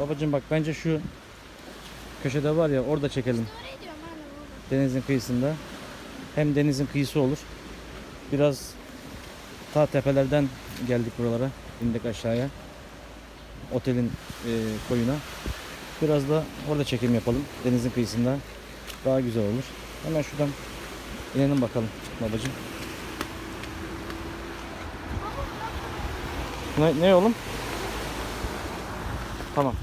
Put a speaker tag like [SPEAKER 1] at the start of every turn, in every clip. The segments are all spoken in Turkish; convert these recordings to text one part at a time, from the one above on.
[SPEAKER 1] Babacım bak bence şu köşede var ya orada çekelim. Denizin kıyısında. Hem denizin kıyısı olur. Biraz ta tepelerden geldik buralara. indik aşağıya. Otelin e, koyuna. Biraz da orada çekim yapalım. Denizin kıyısında. Daha güzel olur. Hemen şuradan inelim bakalım babacığım. Ne, ne oğlum? Tamam.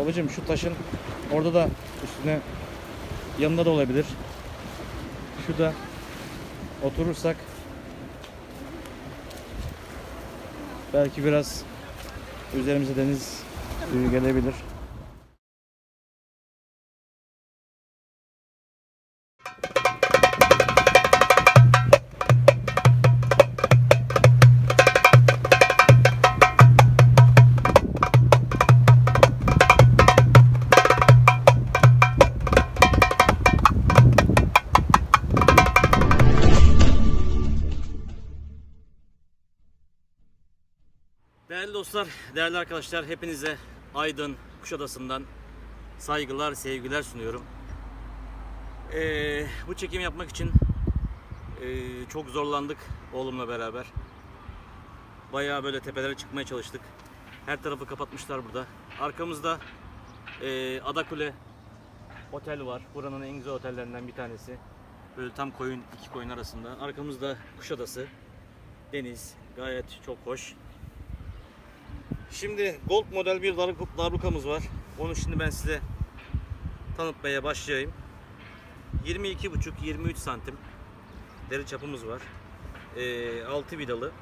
[SPEAKER 1] Babacığım şu taşın orada da üstüne yanında da olabilir. Şurada oturursak belki biraz üzerimize deniz suyu gelebilir. Değerli dostlar, değerli arkadaşlar hepinize Aydın Kuşadası'ndan saygılar, sevgiler sunuyorum. Ee, bu çekim yapmak için ee, çok zorlandık oğlumla beraber. Bayağı böyle tepelere çıkmaya çalıştık. Her tarafı kapatmışlar burada. Arkamızda ee, Adakule Otel var. Buranın en güzel otellerinden bir tanesi. Böyle tam koyun, iki koyun arasında. Arkamızda Kuşadası. Deniz gayet çok hoş. Şimdi Gold model bir darb- darbukamız var. Onu şimdi ben size tanıtmaya başlayayım. 22,5-23 santim deri çapımız var. Ee, 6 vidalı.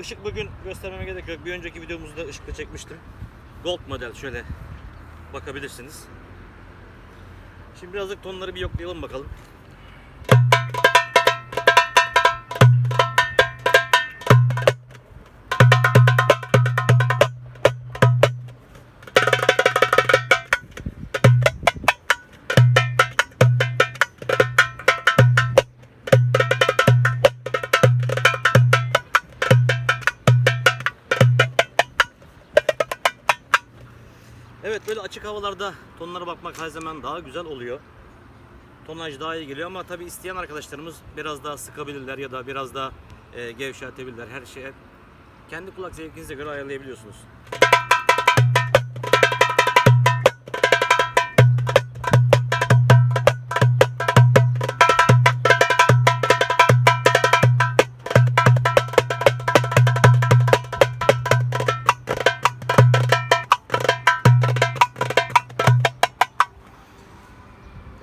[SPEAKER 1] Işık bugün göstermeme gerek yok. Bir önceki videomuzda ışıkla çekmiştim. Gold model şöyle bakabilirsiniz. Şimdi birazcık tonları bir yoklayalım bakalım. Evet böyle açık havalarda tonlara bakmak her zaman daha güzel oluyor. Tonaj daha iyi geliyor ama tabi isteyen arkadaşlarımız biraz daha sıkabilirler ya da biraz daha e, gevşetebilirler. Her şeye kendi kulak zevkinize göre ayarlayabiliyorsunuz.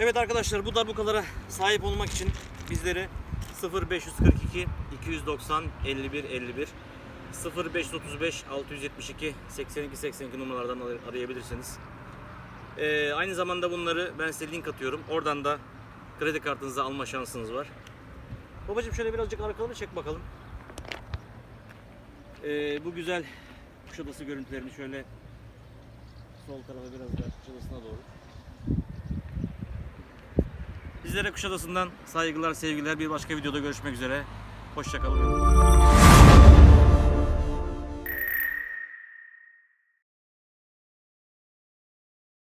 [SPEAKER 1] Evet arkadaşlar bu darbukalara sahip olmak için bizleri 0542 290 51 51 0535 672 82 82 numaralardan ar- arayabilirsiniz. Ee, aynı zamanda bunları ben size link atıyorum. Oradan da kredi kartınızı alma şansınız var. Babacım şöyle birazcık arkaları çek bakalım. Ee, bu güzel Kuşadası görüntülerini şöyle sol tarafa biraz da Kuşadası'na doğru. Bizlere Kuşadası'ndan saygılar, sevgiler. Bir başka videoda görüşmek üzere. Hoşçakalın.